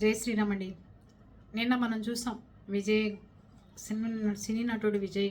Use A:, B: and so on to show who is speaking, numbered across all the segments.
A: జై శ్రీరామ్ అండి. నిన్న మనం చూసాం విజయ్ సినిమా సినీ నటుడు విజయ్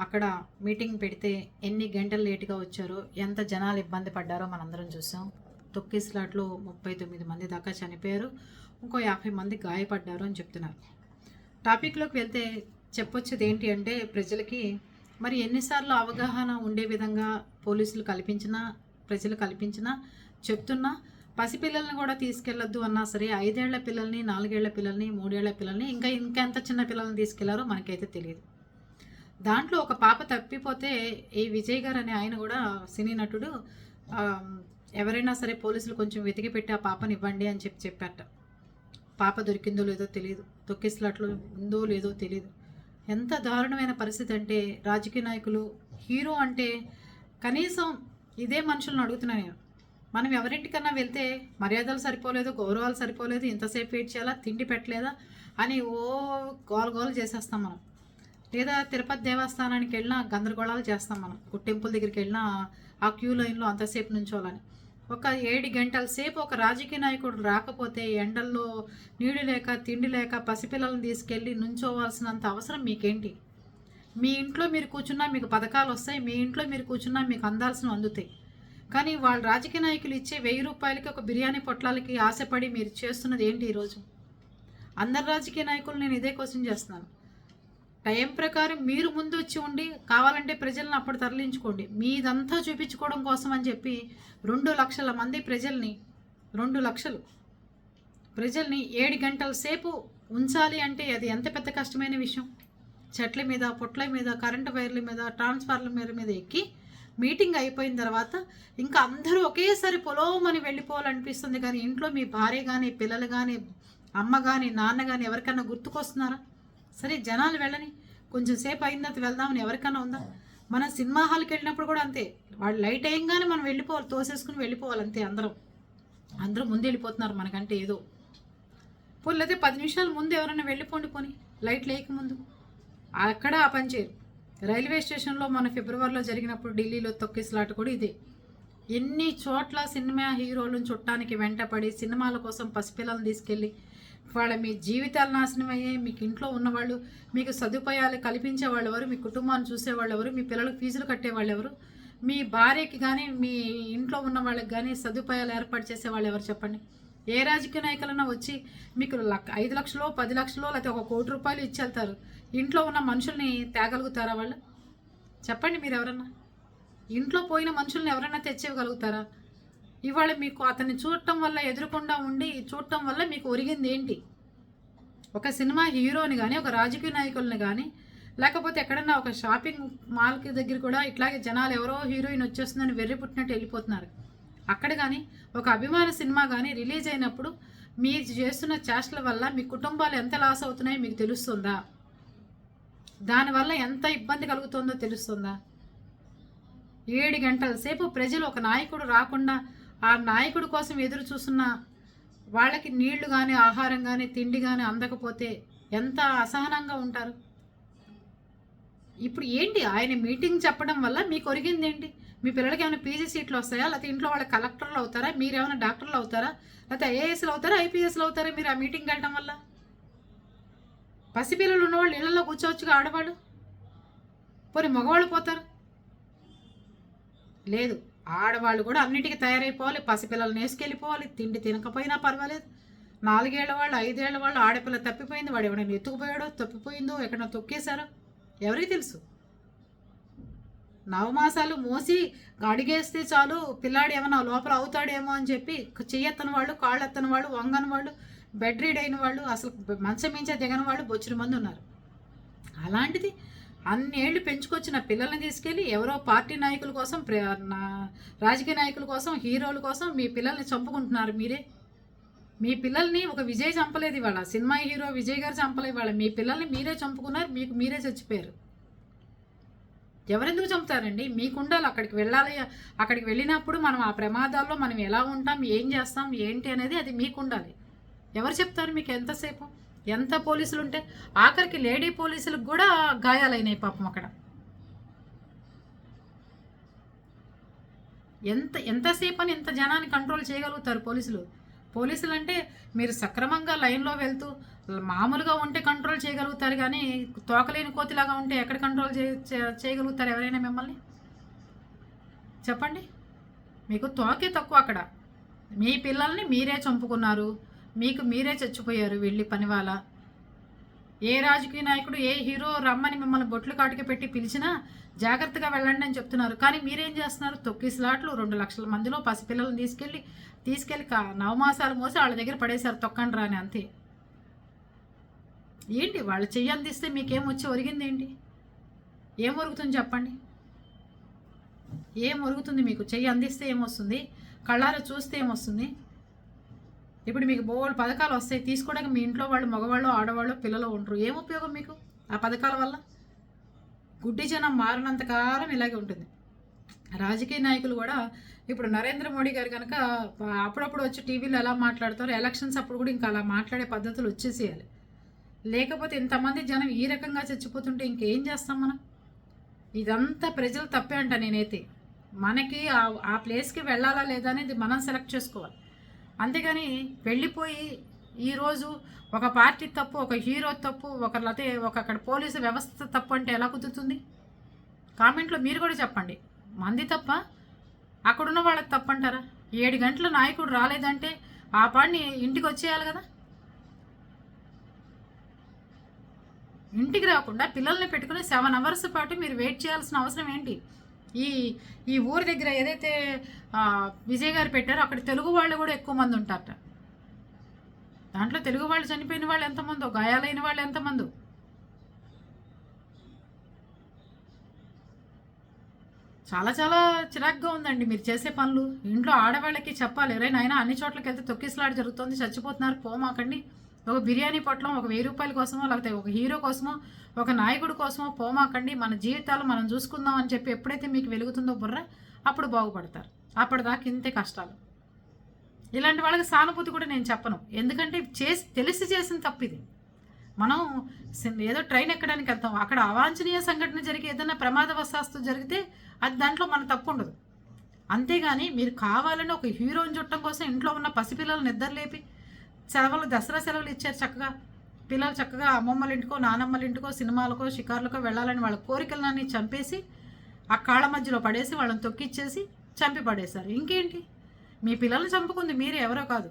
A: అక్కడ మీటింగ్ పెడితే ఎన్ని గంటలు లేటుగా వచ్చారో ఎంత జనాలు ఇబ్బంది పడ్డారో మనందరం చూసాం. తొక్కిస్లాట్లో ముప్పై తొమ్మిది మంది దాకా చనిపోయారు. ఇంకో యాభై మంది గాయపడ్డారు అని చెప్తున్నారు. టాపిక్లోకి వెళ్తే చెప్పొచ్చేది ఏంటి అంటే ప్రజలకి మరి ఎన్నిసార్లు అవగాహన ఉండే విధంగా పోలీసులు కల్పించినా ప్రజలు కల్పించినా చెప్తున్నా పసిపిల్లల్ని కూడా తీసుకెళ్ళొద్దు అన్నా సరే ఐదేళ్ళ పిల్లల్ని నాలుగేళ్ళ పిల్లల్ని మూడేళ్ళ పిల్లల్ని ఇంకా ఇంకెంత చిన్న పిల్లల్ని తీసుకెళ్ళారో మనకైతే తెలియదు దాంట్లో ఒక పాప తప్పిపోతే ఈ విజయ్ గారు అనే ఆయన కూడా సినీ నటుడు ఎవరైనా సరే పోలీసులు కొంచెం వెతికి పెట్టి ఆ పాపని ఇవ్వండి అని చెప్పి చెప్పారట. పాప దొరికిందో లేదో తెలియదు తొక్కిస్లాట్లో ఉందో లేదో తెలియదు ఎంత దారుణమైన పరిస్థితి అంటే రాజకీయ నాయకులు హీరో అంటే కనీసం ఇదే మనుషులను అడుగుతున్నాను నేను. మనం ఎవరింటికన్నా వెళ్తే మర్యాదలు సరిపోలేదు గౌరవాలు సరిపోలేదు ఇంతసేపు వెయిట్ చేయాలా తిండి పెట్టలేదా అని ఓ గోల గోలు చేసేస్తాం మనం. లేదా తిరుపతి దేవస్థానానికి వెళ్ళినా గందరగోళాలు చేస్తాం మనం. ఒక టెంపుల్ దగ్గరికి వెళ్ళినా ఆ క్యూ లైన్లో అంతసేపు నుంచోవాలని. ఒక ఏడు గంటల సేపు ఒక రాజకీయ నాయకుడు రాకపోతే ఎండల్లో నీళ్ళు లేక తిండి లేక పసిపిల్లలను తీసుకెళ్ళి నుంచోవాల్సినంత అవసరం మీకేంటి? మీ ఇంట్లో మీరు కూర్చున్నా మీకు పథకాలు వస్తాయి మీ ఇంట్లో మీరు కూర్చున్నా మీకు అందాల్సినవి అందుతాయి. కానీ వాళ్ళ రాజకీయ నాయకులు ఇచ్చే వెయ్యి రూపాయలకి ఒక బిర్యానీ పొట్లాలకి ఆశపడి మీరు చేస్తున్నది ఏంటి ఈరోజు అందరు రాజకీయ నాయకులు నేను ఇదే క్వశ్చన్ చేస్తున్నాను. టైం ప్రకారం మీరు ముందు వచ్చి ఉండి కావాలంటే ప్రజలను అప్పుడు తరలించుకోండి. మీదంతా చూపించుకోవడం కోసం అని చెప్పి రెండు లక్షల మంది ప్రజల్ని రెండు లక్షలు ప్రజల్ని ఏడు గంటల సేపు ఉంచాలి అంటే అది ఎంత పెద్ద కష్టమైన విషయం? చెట్ల మీద పొట్ల మీద కరెంటు వైర్ల మీద ట్రాన్స్ఫార్మర్ మీద మీద ఎక్కి మీటింగ్ అయిపోయిన తర్వాత ఇంకా అందరూ ఒకేసారి పొలోమని వెళ్ళిపోవాలనిపిస్తుంది. కానీ ఇంట్లో మీ భార్య కానీ పిల్లలు కానీ అమ్మ కానీ నాన్న కానీ ఎవరికైనా గుర్తుకొస్తున్నారా? సరే జనాలు వెళ్ళని. కొంచెం సేపు అయిన తర్వాత వెళ్దామని ఎవరికైనా ఉందా? మన సినిమా హాల్కి వెళ్ళినప్పుడు కూడా అంతే. వాళ్ళు లైట్ అయ్యంగానే మనం వెళ్ళిపోవాలి తోసేసుకుని వెళ్ళిపోవాలి అంతే అందరం. అందరూ ముందు వెళ్ళిపోతున్నారు మనకంటే ఏదో. పోనీ లేకపోతే పది నిమిషాల ముందు ఎవరైనా వెళ్ళిపోండి పోని. లైట్ లేకముందు. అక్కడ ఆ పని చేయరు. రైల్వే స్టేషన్లో మన ఫిబ్రవరిలో జరిగినప్పుడు ఢిల్లీలో తొక్కిసలాట కూడా ఇదే. ఎన్ని చోట్ల సినిమా హీరోలను చుట్టానికి వెంటపడి సినిమాల కోసం పసిపిల్లలను తీసుకెళ్ళి వాళ్ళ మీ జీవితాలు నాశనం అయ్యాయి మీకు ఇంట్లో ఉన్నవాళ్ళు మీకు సదుపాయాలు కల్పించే వాళ్ళు ఎవరు మీ కుటుంబాన్ని చూసేవాళ్ళు ఎవరు మీ పిల్లలకు ఫీజులు కట్టేవాళ్ళు ఎవరు మీ భార్యకి కానీ మీ ఇంట్లో ఉన్న వాళ్ళకి కానీ సదుపాయాలు ఏర్పాటు చేసే వాళ్ళు ఎవరు చెప్పండి? ఏ రాజకీయ నాయకులైనా వచ్చి మీకు లక్ ఐదు లక్షలో పది లక్షలో లేకపోతే ఒక కోటి రూపాయలు ఇచ్చి వెళ్తారు ఇంట్లో ఉన్న మనుషుల్ని తేగలుగుతారా వాళ్ళు? చెప్పండి మీరు ఎవరన్నా. ఇంట్లో పోయిన మనుషుల్ని ఎవరైనా తెచ్చేయగలుగుతారా ఇవాళ మీకు అతన్ని చూడటం వల్ల ఎదురుకుండా ఉండి చూడటం వల్ల మీకు ఒరిగింది ఏంటి? ఒక సినిమా హీరోని కానీ ఒక రాజకీయ నాయకుల్ని కానీ లేకపోతే ఎక్కడన్నా ఒక షాపింగ్ మాల్కి దగ్గర కూడా ఇట్లాగే జనాలు ఎవరో హీరోయిన్ వచ్చేస్తుందని వెర్రి పుట్టినట్టు వెళ్ళిపోతున్నారు. అక్కడ కానీ ఒక అభిమాన సినిమా కానీ రిలీజ్ అయినప్పుడు మీరు చేస్తున్న చేష్టల వల్ల మీ కుటుంబాలు ఎంత లాస్ అవుతున్నాయో మీకు తెలుస్తుందా? దానివల్ల ఎంత ఇబ్బంది కలుగుతుందో తెలుస్తుందా? ఏడు గంటల సేపు ప్రజలు ఒక నాయకుడు రాకుండా ఆ నాయకుడి కోసం ఎదురు చూస్తున్న వాళ్ళకి నీళ్ళు కానీ ఆహారం కానీ తిండి కానీ అందకపోతే ఎంత అసహనంగా ఉంటారు? ఇప్పుడు ఏంటి? ఆయన మీటింగ్ చెప్పడం వల్ల మీకు ఒరిగింది ఏంటి మీ పిల్లలకి ఏమైనా పీజీ సీట్లు వస్తాయా? లేకపోతే ఇంట్లో వాళ్ళ కలెక్టర్లు అవుతారా? మీరు ఏమైనా డాక్టర్లు అవుతారా? లేకపోతే ఐఏఎస్లు అవుతారా? ఐపీఎస్లు అవుతారా మీరు ఆ మీటింగ్ వెళ్ళడం వల్ల? పసిపిల్లలు ఉన్నవాళ్ళు ఇళ్ళలో కూర్చోవచ్చుగా ఆడవాళ్ళు? పోనీ మగవాళ్ళు పోతారు? లేదు ఆడవాళ్ళు కూడా అన్నిటికీ తయారైపోవాలి పసిపిల్లల్ని వేసుకెళ్ళిపోవాలి తిండి తినకపోయినా పర్వాలేదు. నాలుగేళ్ళ వాళ్ళు ఐదేళ్ళ వాళ్ళు ఆడపిల్ల తప్పిపోయింది వాడు ఎవడైనా ఎత్తుకుపోయాడో తప్పిపోయిందో ఎక్కడైనా తొక్కేశారో? ఎవరికి తెలుసు? నవమాసాలు మోసి అడిగేస్తే చాలు పిల్లాడు ఏమైనా లోపల అవుతాడేమో అని చెప్పి చెయ్యెత్తని వాళ్ళు కాళ్ళు ఎత్తని వాళ్ళు వంగని వాళ్ళు బెడ్ రీడ్ అయిన వాళ్ళు అసలు మంచం మించే దిగని వాళ్ళు బొచ్చిన మంది ఉన్నారు. అలాంటిది అన్నేళ్ళు పెంచుకొచ్చిన పిల్లల్ని తీసుకెళ్ళి ఎవరో పార్టీ నాయకుల కోసం ప్ర- నా- రాజకీయ నాయకుల కోసం హీరోల కోసం మీ పిల్లల్ని చంపుకుంటున్నారు మీరే. మీ పిల్లల్ని ఒక విజయ్ చంపలేదు ఇవాళ. సినిమా హీరో విజయ్ గారు చంపలేదు ఇవాళ. మీ పిల్లల్ని మీరే చంపుకున్నారు మీకు మీరే చచ్చిపోయారు. ఎవరెందుకు చంపుతారండి? మీకు ఉండాలి అక్కడికి వెళ్ళాలి. అక్కడికి వెళ్ళినప్పుడు మనం ఆ ప్రమాదాల్లో మనం ఎలా ఉంటాం? ఏం చేస్తాం? ఏంటి అనేది అది మీకు ఉండాలి ఎవరు చెప్తారు మీకు ఎంతసేపు? ఎంత పోలీసులు ఉంటే ఆఖరికి లేడీ పోలీసులకు కూడా గాయాలైనాయి పాపం అక్కడ. ఎంత ఎంతసేపు అని ఎంత జనాన్ని కంట్రోల్ చేయగలుగుతారు పోలీసులు? పోలీసులు అంటే మీరు సక్రమంగా లైన్లో వెళ్తూ మామూలుగా ఉంటే కంట్రోల్ చేయగలుగుతారు కానీ తోకలేని కోతిలాగా ఉంటే ఎక్కడ కంట్రోల్ చే చేయగలుగుతారు ఎవరైనా మిమ్మల్ని? చెప్పండి. మీకు తోకే తక్కువ అక్కడ. మీ పిల్లల్ని మీరే చంపుకున్నారు. మీకు మీరే చచ్చిపోయారు వెళ్ళి పని వాళ్ళ ఏ రాజకీయ నాయకుడు ఏ హీరో రమ్మని మిమ్మల్ని బొట్లు కాటుక పెట్టి పిలిచినా జాగ్రత్తగా వెళ్ళండి అని చెప్తున్నారు. కానీ మీరేం చేస్తున్నారు? తొక్కిసలాట్లు రెండు లక్షల మందిలో పసిపిల్లలను తీసుకెళ్ళి తీసుకెళ్ళి కా- నవమాసాలు మోసి వాళ్ళ దగ్గర పడేశారు. తొక్కండి రాని అంతే. ఏంటి? వాళ్ళు చెయ్యి అందిస్తే మీకేం వచ్చి ఒరిగింది ఏంటి? ఏం ఒరుగుతుంది చెప్పండి? ఏం ఒరుగుతుంది మీకు? చెయ్యి అందిస్తే ఏమొస్తుంది? కళ్ళారా చూస్తే ఏమొస్తుంది? ఇప్పుడు మీకు బోళ్ళు పథకాలు వస్తాయి తీసుకోవడానికి మీ ఇంట్లో వాళ్ళు మగవాళ్ళు ఆడవాళ్ళు పిల్లలు ఉంటారు ఏం ఉపయోగం మీకు ఆ పథకాల వల్ల? గుడ్డి జనం మారినంతకాలం ఇలాగే ఉంటుంది. రాజకీయ నాయకులు కూడా ఇప్పుడు నరేంద్ర మోడీ గారు కనుక అప్పుడప్పుడు వచ్చి టీవీలో ఎలా మాట్లాడతారో ఎలక్షన్స్ అప్పుడు కూడా ఇంకా అలా మాట్లాడే పద్ధతులు వచ్చేసేయాలి. లేకపోతే ఇంతమంది జనం ఈ రకంగా చచ్చిపోతుంటే ఇంకేం చేస్తాం మనం? ఇదంతా ప్రజలు తప్పే అంట నేనైతే. మనకి ఆ- ఆ ప్లేస్కి వెళ్ళాలా లేదా అనేది మనం సెలెక్ట్ చేసుకోవాలి. అంతేగాని వెళ్ళిపోయి ఈరోజు ఒక పార్టీ తప్పు ఒక హీరో తప్పు ఒక లేకపోతే ఒక అక్కడ పోలీసు వ్యవస్థ తప్పు అంటే ఎలా కుదురుతుంది? కామెంట్లో మీరు కూడా చెప్పండి. మంది తప్ప అక్కడున్న వాళ్ళకి తప్పంటారా? ఏడు గంటల నాయకుడు రాలేదంటే ఆ పాడిని ఇంటికి వచ్చేయాలి కదా? ఇంటికి రాకుండా పిల్లల్ని పెట్టుకుని సెవెన్ అవర్స్ పాటు మీరు వెయిట్ చేయాల్సిన అవసరం ఏంటి? ఈ ఈ ఊరి దగ్గర ఏదైతే విజయ్ గారు పెట్టారో అక్కడ తెలుగు వాళ్ళు కూడా ఎక్కువ మంది ఉంటారట. దాంట్లో తెలుగు వాళ్ళు చనిపోయిన వాళ్ళు ఎంతమందో గాయాలైన వాళ్ళు ఎంతమందో. చాలా చాలా చిరాగ్గా ఉందండి మీరు చేసే పనులు. ఇంట్లో ఆడవాళ్ళకి చెప్పాలి రే నాయన అన్ని చోట్లకి వెళ్తే తొక్కిసలాడు జరుగుతుంది చచ్చిపోతున్నారు పోమాకండి. ఒక బిర్యానీ పొట్లం ఒక వెయ్యి రూపాయల కోసమో లేకపోతే ఒక హీరో కోసమో ఒక నాయకుడి కోసమో పోమాకండి. మన జీవితాలు మనం చూసుకుందాం అని చెప్పి ఎప్పుడైతే మీకు వెలుగుతుందో బుర్ర అప్పుడు బాగుపడతారు. అప్పటిదాకా ఇంతే కష్టాలు. ఇలాంటి వాళ్ళకి సానుభూతి కూడా నేను చెప్పను. ఎందుకంటే చేసి తెలిసి చేసిన తప్పు ఇది మనం ఏదో ట్రైన్ ఎక్కడానికి వెళ్తాం. అక్కడ అవాంఛనీయ సంఘటన జరిగి ఏదైనా ప్రమాదవశాస్తు జరిగితే అది దాంట్లో మన తప్పు ఉండదు. అంతేగాని మీరు కావాలని ఒక హీరోని చుట్టం కోసం ఇంట్లో ఉన్న పసిపిల్లలు నిద్రలేపి సెలవులు దసరా సెలవులు ఇచ్చారు చక్కగా. పిల్లలు చక్కగా అమ్మమ్మల ఇంటికో నానమ్మల ఇంటికో సినిమాలకో షికార్లకో వెళ్ళాలని వాళ్ళ కోరికలన్నీ చంపేసి ఆ కాళ్ళ మధ్యలో పడేసి వాళ్ళని తొక్కిచ్చేసి చంపి పడేశారు ఇంకేంటి? మీ పిల్లల్ని చంపుకుంది మీరు ఎవరో కాదు.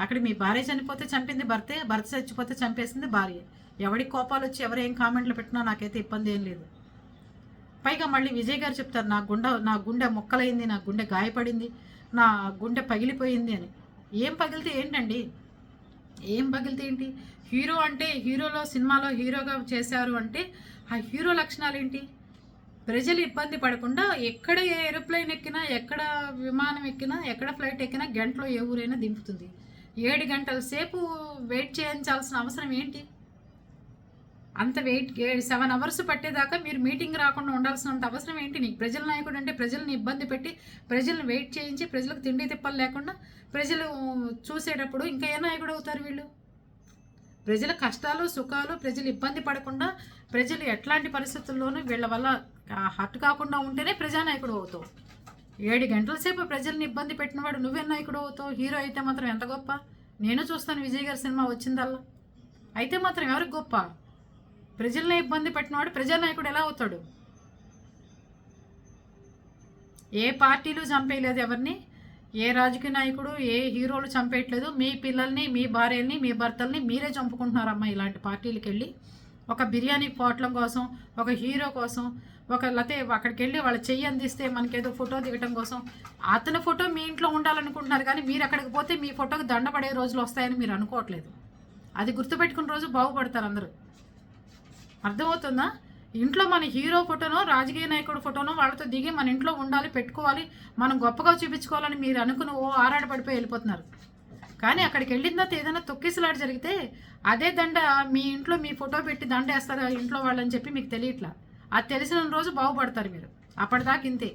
A: అక్కడ మీ భార్య చనిపోతే చంపింది భర్తే భర్త చచ్చిపోతే చంపేసింది భార్య. ఎవడి కోపాలు వచ్చి ఎవరేం కామెంట్లు పెట్టినా నాకైతే ఇబ్బంది ఏం లేదు. పైగా మళ్ళీ విజయ్ గారు చెప్తారు నా గుండె నా గుండె మొక్కలైంది నా గుండె గాయపడింది నా గుండె పగిలిపోయింది అని. ఏం పగిలితే ఏంటండి? ఏం పగిలితే ఏంటి? హీరో అంటే హీరోలో సినిమాలో హీరోగా చేశారు అంటే ఆ హీరో లక్షణాలు ఏంటి? ప్రజలు ఇబ్బంది పడకుండా ఎక్కడ ఏ ఏరోప్లేన్ ఎక్కినా ఎక్కడ విమానం ఎక్కినా ఎక్కడ ఫ్లైట్ ఎక్కినా గంటలో ఏ ఊరైనా దింపుతుంది. ఏడు గంటల సేపు వెయిట్ చేయించాల్సిన అవసరం ఏంటి? అంత వెయిట్ సెవెన్ అవర్స్ పట్టేదాకా మీరు మీటింగ్ రాకుండా ఉండాల్సినంత అవసరం ఏంటి? నీకు ప్రజల నాయకుడు అంటే ప్రజల్ని ఇబ్బంది పెట్టి ప్రజల్ని వెయిట్ చేయించి ప్రజలకు తిండి తిప్పలు లేకుండా ప్రజలు చూసేటప్పుడు ఇంకా ఏ నాయకుడు అవుతారు వీళ్ళు? ప్రజల కష్టాలు సుఖాలు ప్రజలు ఇబ్బంది పడకుండా ప్రజలు ఎట్లాంటి పరిస్థితుల్లోనూ వీళ్ళ వల్ల హర్ట్ కాకుండా ఉంటేనే ప్రజానాయకుడు అవుతావు. ఏడు గంటల సేపు ప్రజల్ని ఇబ్బంది పెట్టినవాడు నువ్వే నాయకుడు అవుతావు. హీరో అయితే మాత్రం ఎంత గొప్ప? నేను చూస్తాను విజయ్ గారి సినిమా వచ్చిందల్లా. అయితే మాత్రం ఎవరికి గొప్ప? ప్రజల్ని ఇబ్బంది పెట్టినవాడు ప్రజానాయకుడు ఎలా అవుతాడు? ఏ పార్టీలు చంపేయలేదు ఎవరిని ఏ రాజకీయ నాయకుడు ఏ హీరోలు చంపేయట్లేదు. మీ పిల్లల్ని మీ భార్యల్ని మీ భర్తల్ని మీరే చంపుకుంటున్నారమ్మా ఇలాంటి పార్టీలకు వెళ్ళి ఒక బిర్యానీ పోట్లం కోసం ఒక హీరో కోసం ఒక లేకపోతే అక్కడికి వెళ్ళి వాళ్ళ చెయ్యి అందిస్తే మనకేదో ఫోటో దిగటం కోసం. అతని ఫోటో మీ ఇంట్లో ఉండాలనుకుంటున్నారు కానీ మీరు అక్కడికి పోతే మీ ఫోటోకి దండపడే రోజులు వస్తాయని మీరు అనుకోవట్లేదు. అది గుర్తుపెట్టుకున్న రోజు బాగుపడతారు అందరూ. అర్థమవుతుందా? ఇంట్లో మన హీరో ఫోటోనో రాజకీయ నాయకుడు ఫోటోనో వాళ్ళతో దిగి మన ఇంట్లో ఉండాలి పెట్టుకోవాలి మనం గొప్పగా చూపించుకోవాలని మీరు అనుకుని ఓ ఆరాటపడిపోయి వెళ్ళిపోతున్నారు. కానీ అక్కడికి వెళ్ళిన తర్వాత ఏదైనా తొక్కిసలాట జరిగితే అదే దండ మీ ఇంట్లో మీ ఫోటో పెట్టి దండ వేస్తారు ఇంట్లో వాళ్ళని చెప్పి మీకు తెలియట్లా? అది తెలిసిన రోజు బాగుపడతారు మీరు. అప్పటిదాకా ఇంతే.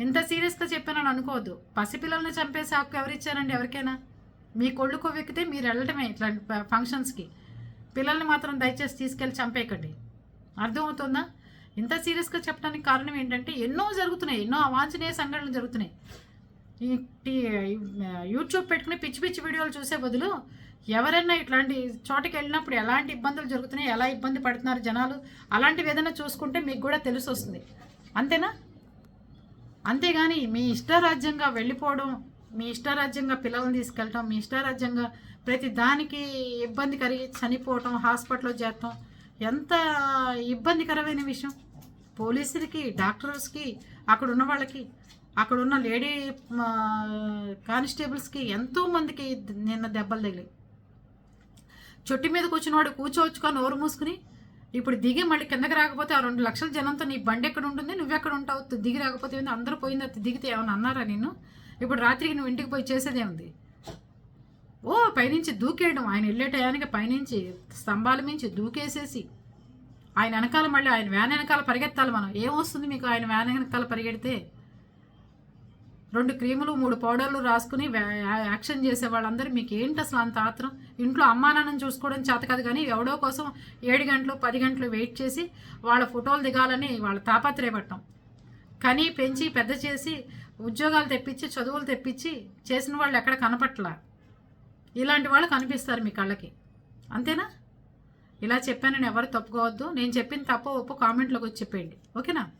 A: ఇంత సీరియస్గా చెప్పానని అనుకోవద్దు. పసిపిల్లల్ని చంపేసి హక్కు ఎవరిచ్చారండి ఎవరికైనా? మీ కొళ్ళు కొవ్వెక్కితే మీరు వెళ్ళటమే ఇట్లాంటి ఫంక్షన్స్కి. పిల్లల్ని మాత్రం దయచేసి తీసుకెళ్ళి చంపేయకండి. అర్థమవుతుందా? ఇంత సీరియస్గా చెప్పడానికి కారణం ఏంటంటే ఎన్నో జరుగుతున్నాయి ఎన్నో అవాంఛనీయ సంఘటనలు జరుగుతున్నాయి. ఈ యూట్యూబ్ పెట్టుకుని పిచ్చి పిచ్చి వీడియోలు చూసే బదులు ఎవరైనా ఇట్లాంటి చోటకి వెళ్ళినప్పుడు ఎలాంటి ఇబ్బందులు జరుగుతున్నాయి ఎలా ఇబ్బంది పడుతున్నారు జనాలు అలాంటివి ఏదైనా చూసుకుంటే మీకు కూడా తెలిసి వస్తుంది. అంతేనా? అంతేగాని మీ ఇష్టారాజ్యంగా వెళ్ళిపోవడం మీ ఇష్టారాజ్యంగా పిల్లల్ని తీసుకెళ్ళటం మీ ఇష్టారాజ్యంగా ప్రతి దానికి ఇబ్బంది కలిగి చనిపోవటం హాస్పిటల్లో చేరటం ఎంత ఇబ్బందికరమైన విషయం. పోలీసులకి డాక్టర్స్కి అక్కడ ఉన్న వాళ్ళకి అక్కడ ఉన్న లేడీ కానిస్టేబుల్స్కి ఎంతో మందికి నిన్న దెబ్బలు తగిలాయి. చెట్టు మీద కూర్చున్నవాడు కూర్చోవచ్చుకొని నోరు మూసుకుని ఇప్పుడు దిగి మళ్ళీ కిందకి రాకపోతే ఆ రెండు లక్షల జనంతో నీ బండి ఎక్కడ ఉంటుంది? నువ్వెక్కడ ఉంటావు? దిగి రాకపోతే అందరూ పోయింది? అది దిగితే ఏమైనా అన్నారా నేను ఇప్పుడు రాత్రికి నువ్వు ఇంటికి పోయి చేసేదే ఉంది ఓ పైనుంచి దూకేయడం. ఆయన వెళ్ళే టయానికి పైనుంచి స్తంభాల మించి దూకేసేసి ఆయన వెనకాల మళ్ళీ ఆయన వ్యాన్ వెనకాల పరిగెత్తాలి మనం. ఏమొస్తుంది మీకు ఆయన వ్యాన్ వెనకాల పరిగెడితే? రెండు క్రీములు మూడు పౌడర్లు రాసుకుని యాక్షన్ చేసే వాళ్ళందరూ మీకు ఏంటి అసలు అంత ఆత్రం? ఇంట్లో అమ్మా నాన్నని చూసుకోవడం చేత కాదు కానీ ఎవడో కోసం ఏడు గంటలు పది గంటలు వెయిట్ చేసి వాళ్ళ ఫోటోలు దిగాలని వాళ్ళ తాపత్రయపడటం కానీ పెంచి పెద్ద చేసి ఉద్యోగాలు తెప్పించి చదువులు తెప్పించి చేసిన వాళ్ళు ఎక్కడ కనపట్ల? ఇలాంటి వాళ్ళు కనిపిస్తారు మీ కళ్ళకి. అంతేనా? ఇలా చెప్పానని ఎవరు తప్పుకోవద్దు. నేను చెప్పిన తప్ప ఒప్పు కామెంట్లోకి వచ్చి చెప్పేయండి. ఓకేనా?